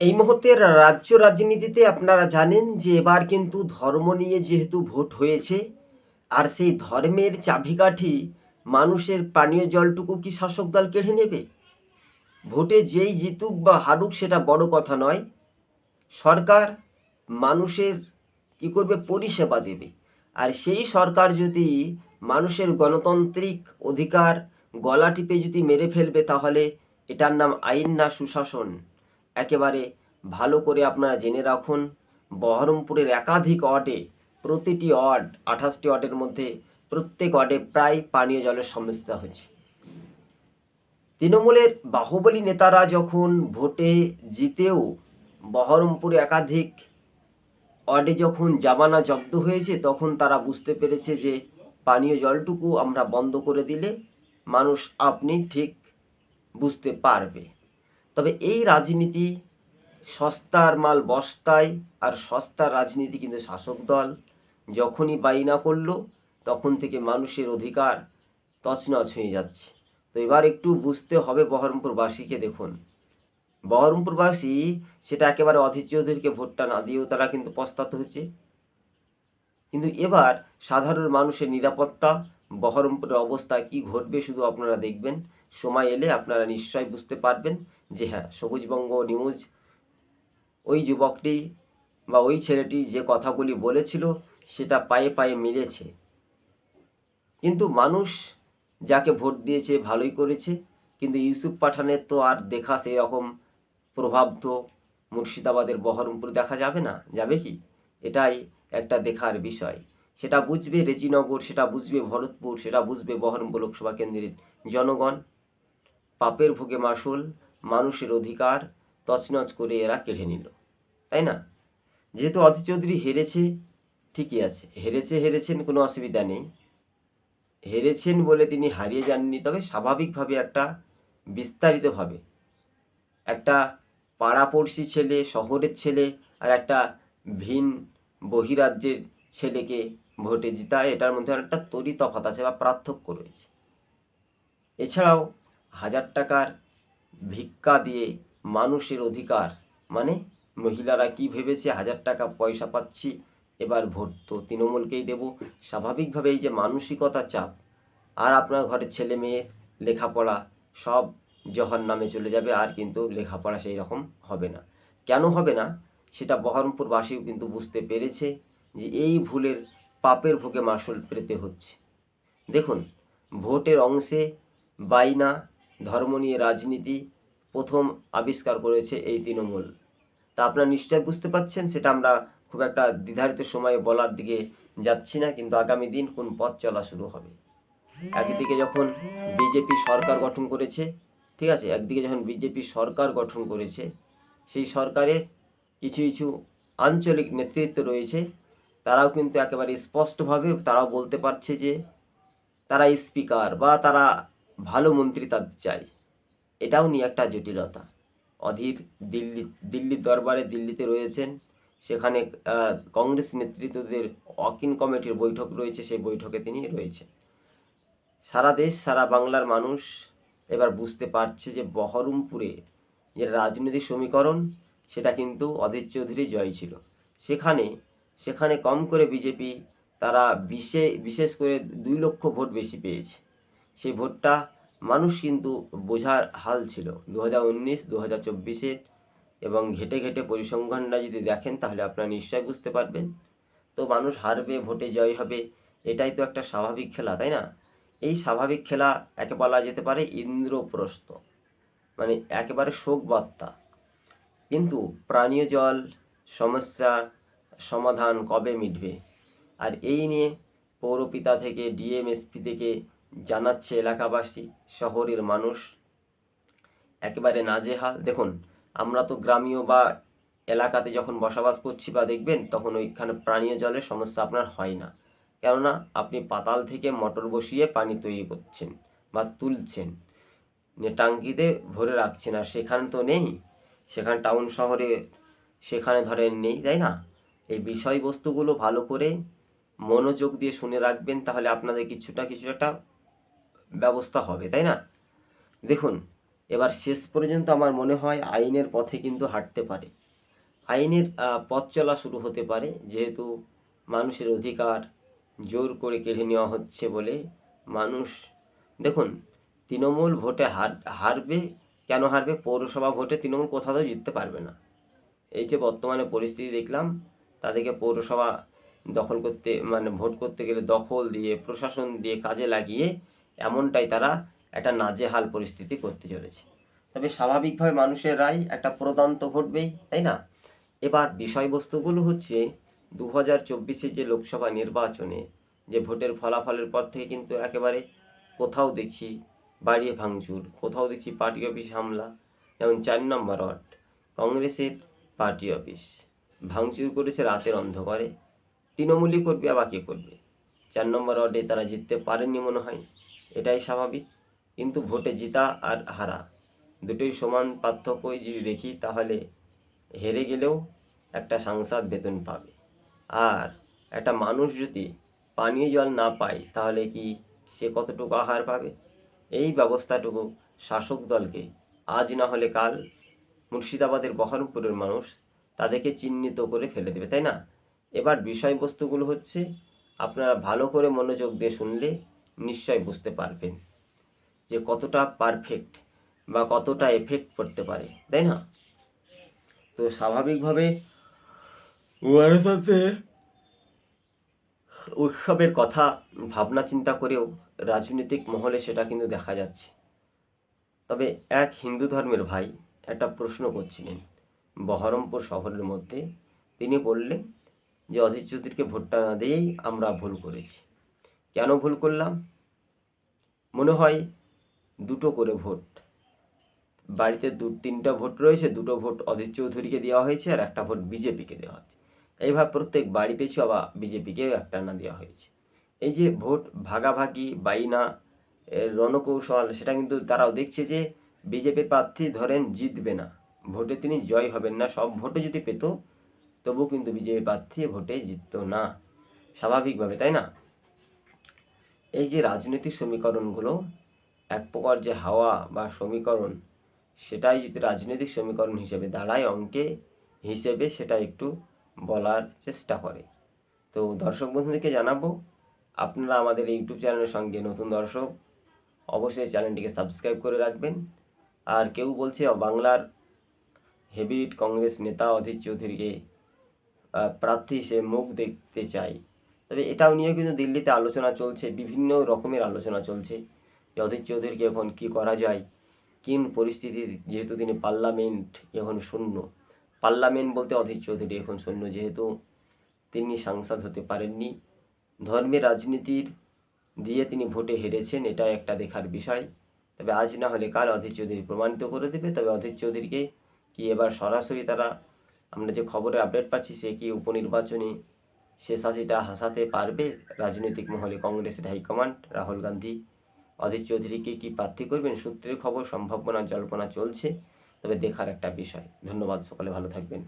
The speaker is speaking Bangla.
এই মুহূর্তের রাজ্য রাজনীতিতে আপনারা জানেন যে এবার কিন্তু ধর্ম নিয়ে যেহেতু ভোট হয়েছে, আর সেই ধর্মের চাবিকাঠি মানুষের পানীয় জলটুকু কি শাসক দল কেড়ে নেবে? ভোটে যেই জিতুক বা হারুক সেটা বড় কথা নয়। সরকার মানুষের কি করবে? পরিষেবা দেবে। আর সেই সরকার যদি মানুষের গণতান্ত্রিক অধিকার গলা টিপে যদি মেরে ফেলবে তাহলে এটার নাম আইন না সুশাসন। একেবারে ভালো করে আপনারা জেনে রাখুন, বহরমপুরের একাধিক ওয়ার্ডে প্রতিটি ওয়ার্ড, আঠাশটি ওয়ার্ডের মধ্যে প্রত্যেক ওয়ার্ডে প্রায় পানীয় জলের সমস্যা হচ্ছে তৃণমূলের বাহুবলী নেতারা যখন ভোটে জিতেও বহরমপুরে একাধিক ওয়ার্ডে যখন জামানা জব্দ হয়েছে, তখন তারা বুঝতে পেরেছে যে পানীয় জলটুকু আমরা বন্ধ করে দিলে মানুষ আপনি ঠিক বুঝতে পারবে। তবে এই রাজনীতি সস্তার মাল বস্তায় আর সস্তার রাজনীতি কিন্তু শাসক দল। যখনই বাইনা করল, তখন থেকে মানুষের অধিকার তছনছ হয়ে যাচ্ছে। তো এবার একটু বুঝতে হবে বহরমপুরবাসীকে, দেখুন। বহরমপুরবাসী, সেটা একেবারে অধীর চৌধুরীকে ভোটটা না দিয়েও তারা কিন্তু পস্তাতে হচ্ছে। কিন্তু এবার সাধারণ মানুষের নিরাপত্তা, বহরমপুরের অবস্থা কি ঘটবে শুধু আপনারা দেখবেন। সময় এলে আপনারা নিশ্চয় বুঝতে পারবেন। যে হ্যাঁ সবুজবঙ্গ নিউজ, ওই যুবকটি বা ওই ছেলেটি যে কথাগুলি বলেছিল সেটা পায়ে পায়ে মিলেছে। কিন্তু মানুষ যাকে ভোট দিয়েছে ভালোই করেছে, কিন্তু ইউসুফ পাঠানের তো আর দেখা সেই রকম প্রভাব তো মুর্শিদাবাদের বহরমপুর দেখা যাবে না, যাবে কি? এটাই একটা দেখার বিষয়। সেটা বুঝবে রেজিনগর, সেটা বুঝবে ভরতপুর, সেটা বুঝবে বহরমপুর লোকসভা কেন্দ্রের জনগণ। পাপের ভোগে মাসুল মানুষের অধিকার তছনছ করে এরা কেড়ে নিল, তাই না? যেহেতু অধীর চৌধুরী হেরেছে, ঠিকই আছে। হেরেছে, হেরেছেন কোনো অসুবিধা নেই। হেরেছেন বলে তিনি হারিয়ে যাননি, তবে স্বাভাবিকভাবে একটা বিস্তারিতভাবে একটা পাড়াপড়শি ছেলে, শহরের ছেলে আর একটা ভিন বহিরাজ্যের ছেলেকে ভোটে জিতায়, এটার মধ্যে একটা তরি তফাত আছে বা পার্থক্য রয়েছে। এছাড়াও হাজার টাকার ভিক্ষা দিয়ে মানুষের অধিকার মানে মহিলারা কি ভেবেছে হাজার টাকা পয়সা পাচ্ছি, এবার ভোট তো তৃণমূলকেই দেব। স্বাভাবিকভাবে এই যে মানসিকতা চাপ, আর আপনার ঘরের ছেলে মেয়ে লেখাপড়া সব জহর নামে চলে যাবে, আর কিন্তু লেখাপড়া সেই রকম হবে না। কেন হবে না? সেটা বহরমপুরবাসীও কিন্তু বুঝতে পেরেছে যে এই ভুলের পাপের ভোগে মাসুল পেতে হচ্ছে। দেখুন, ভোটের অংশে বাইনা ধর্ম নিয়ে রাজনীতি প্রথম আবিষ্কার করেছে এই তৃণমূল। তা আপনারা নিশ্চয় বুঝতে পাচ্ছেন, সেটা আমরা খুব একটা দ্বিধারিত সময়ে বলার দিকে যাচ্ছি না, কিন্তু আগামী দিন কোন পথ চলা শুরু হবে। একদিকে যখন বিজেপি সরকার গঠন করেছে, ঠিক আছে, একদিকে যখন বিজেপি সরকার গঠন করেছে, সেই সরকারে কিছু কিছু আঞ্চলিক নেতৃত্ব রয়েছে, তারাও কিন্তু একেবারে স্পষ্টভাবে তারাও বলতে পারছে যে তারা স্পিকার বা তারা ভালো মন্ত্রী তাদের চাই। এটাও নিয়ে একটা জটিলতা। অধীর দিল্লি, দিল্লির দরবারে দিল্লিতে রয়েছেন। সেখানে কংগ্রেস নেতৃত্বদের অকিন কমিটির বৈঠক রয়েছে, সেই বৈঠকে তিনি রয়েছেন। সারা দেশ, সারা বাংলার মানুষ এবার বুঝতে পারছে যে বহরমপুরে যে রাজনৈতিক সমীকরণ, সেটা কিন্তু অধীর চৌধুরী জয় ছিল। সেখানে সেখানে কম করে বিজেপি তারা বিশে, বিশেষ করে দুই লক্ষ ভোট বেশি পেয়েছে। সেই ভোটটা মানুষ কিন্তু বোঝার হাল ছিল। দু হাজার উনিশ দু হাজার এবং ঘেটে ঘেটে পরিসংখ্যানটা যদি দেখেন তাহলে আপনারা নিশ্চয়ই বুঝতে পারবেন। তো মানুষ হারবে, ভোটে জয় হবে, এটাই তো একটা স্বাভাবিক খেলা, তাই না? এই স্বাভাবিক খেলা একে বলা যেতে পারে ইন্দ্রপ্রস্থ। মানে একেবারে শোক বার্তা। কিন্তু প্রাণীয় জল, সমস্যা, সমাধান কবে মিটবে? আর এই নিয়ে পৌরপিতা থেকে, ডিএমএসপি থেকে জানাচ্ছে এলাকাবাসী, শহরের মানুষ, একেবারে নাজেহাল। দেখুন, আমরা তো গ্রামীয় বা এলাকাতে যখন বসবাস করছি বা দেখবেন, তখন ওইখানে পানীয় জলের সমস্যা আপনার হয় না। কেননা, আপনি পাতাল থেকে মোটর বসিয়ে পানি তৈরি করছেন বা তুলছেন। টাঙ্কিতে ভরে রাখছেন আর সেখানে তো নেই। সেখানে টাউন শহরে সেখানে ধরেন নেই, তাই না? এই বিষয়বস্তুগুলো ভালো করে মনোযোগ দিয়ে শুনে রাখবেন, তাহলে আপনাদের কিছুটা কিছু একটা ব্যবস্থা হবে, তাই না? দেখুন, এবার শেষ পর্যন্ত আমার মনে হয় আইনের পথে কিন্তু হাঁটতে পারে। আইনের পথ চলা শুরু হতে পারে, যেহেতু মানুষের অধিকার জোর করে কেড়ে নেওয়া হচ্ছে বলে মানুষ, দেখুন, তৃণমূল ভোটে হার, হারবে, কেন হারবে? পৌরসভা ভোটে তৃণমূল কোথাও জিততে পারবে না। এই যে বর্তমানে পরিস্থিতি দেখলাম, তাদেরকে পৌরসভা দখল করতে মানে ভোট করতে গেলে দখল দিয়ে, প্রশাসন দিয়ে কাজে লাগিয়ে এমনটাই তারা একটা নাজেহাল পরিস্থিতি করতে চলেছে। তবে স্বাভাবিকভাবে মানুষের রায় একটা প্রদান্ত ঘটবেই, তাই না? এবার বিষয়বস্তুগুলো হচ্ছে দু হাজার চব্বিশে যে লোকসভা নির্বাচনে যে ভোটের ফলাফলের পর থেকে কিন্তু একেবারে কোথাও দেখছি বাড়িয়ে ভাঙচুর, কোথাও দেখছি পার্টি অফিস হামলা, যেমন চার নম্বর ওয়ার্ড, কংগ্রেসের পার্টি অফিস। ভাঙচুর করেছে রাতের অন্ধকারে। তৃণমূলই করবে আবার কে করবে? চার নম্বর ওয়ার্ডে তারা জিততে পারেননি মনে হয়? এটাই স্বাভাবিক। কিন্তু ভোটে জিতা আর হারা, দুটোই সমান পার্থক্যই যদি দেখি তাহলে হেরে গেলেও একটা সাংসদ বেতন পাবে। আর একটা মানুষ যদি পানীয় জল না পায় তাহলে কি সে কতটুকু আহার পাবে? এই ব্যবস্থাটুকু শাসক দলকে আজ না হলে কাল মুর্শিদাবাদের বহরমপুরের মানুষ তাদেরকে চিহ্নিত করে ফেলে দেবে, তাই না? এবার বিষয়বস্তুগুলো হচ্ছে, আপনারা ভালো করে মনোযোগ দিয়ে শুনলে নিশ্চয় বুঝতে পারবেন যে কতটা পারফেক্ট বা কতটা এফেক্ট করতে পারে তাই না? তো স্বাভাবিকভাবে ওয়ারসাতে উৎসবের কথা ভাবনা চিন্তা করেও রাজনৈতিক মহলে সেটা কিন্তু দেখা যাচ্ছে। তবে এক হিন্দু ধর্মের ভাই একটা প্রশ্ন করছিলেন বহরমপুর শহরের মধ্যে। তিনি বললেন যে অধীর চৌধুরীকে ভোটটা না দিয়েই আমরা ভুল করেছি। কেন ভুল করলাম? মনে হয় দুটো করে ভোট। বাড়িতে দু, তিনটা ভোট রয়েছে, দুটো ভোট অধীর চৌধুরীকে দেওয়া হয়েছে আর একটা ভোট বিজেপিকে দেওয়া হয়েছে। এইভাবে প্রত্যেক বাড়ি পিছু আবার বিজেপিকেও একটা না দেওয়া হয়েছে। এই যে ভোট ভাগাভাগি, বাইনা রণকৌশল, সেটা কিন্তু তারাও দেখছে যে বিজেপির প্রার্থী ধরেন জিতবে না। ভোটে তিনি জয় হবেন না, সব ভোটে যদি পেত তবু কিন্তু বিজেপি প্রার্থী ভোটে জিততো না। স্বাভাবিকভাবে, তাই না? এই যে রাজনৈতিক সমীকরণগুলো, এক প্রকার যে হাওয়া বা সমীকরণ, সেটাই যদি রাজনৈতিক সমীকরণ হিসেবে দাঁড়ায় অঙ্কে হিসেবে সেটা একটু বলার চেষ্টা করে। তো দর্শক বন্ধুদেরকে জানাব, আপনারা আমাদের ইউটিউব চ্যানেলের সঙ্গে নতুন দর্শক, অবশ্যই চ্যানেলটিকে সাবস্ক্রাইব করে রাখবেন। আর কেউ বলছে বাংলার হেভিট কংগ্রেস নেতা অধীর চৌধুরীকে প্রার্থী হিসেবে মুখ দেখতে চাই। তবে এটাও নিয়ে কিন্তু দিল্লিতে আলোচনা চলছে, বিভিন্ন রকমের আলোচনা চলছে যে অধীর চৌধুরীকে এখন কী করা যায় কিন পরিস্থিতি যেহেতু তিনি পার্লামেন্ট এখন শূন্য। পার্লামেন্ট বলতে অধীর চৌধুরী এখন শূন্য, যেহেতু তিনি সাংসদ হতে পারেননি। ধর্মের রাজনীতির দিয়ে তিনি ভোটে হেরেছেন, এটা একটা দেখার বিষয়। তবে আজ না হলে কাল অধীর চৌধুরী প্রমাণিত করে দেবে, তবে অধীর চৌধুরীকে কি এবার সরাসরি তারা, আমরা যে খবরে আপডেট পাচ্ছি সে কি উপনির্বাচনে শেষ হাসিটা হাসাতে পারবে রাজনৈতিক মহলে কংগ্রেসের হাইকমান্ড রাহুল গান্ধী। অধীর চৌধুরীকে কি প্রার্থী করবেন সূত্রের খবর, সম্ভাবনা, জল্পনা চলছে, তবে দেখার একটা বিষয়। ধন্যবাদ, সকলে ভালো থাকবেন।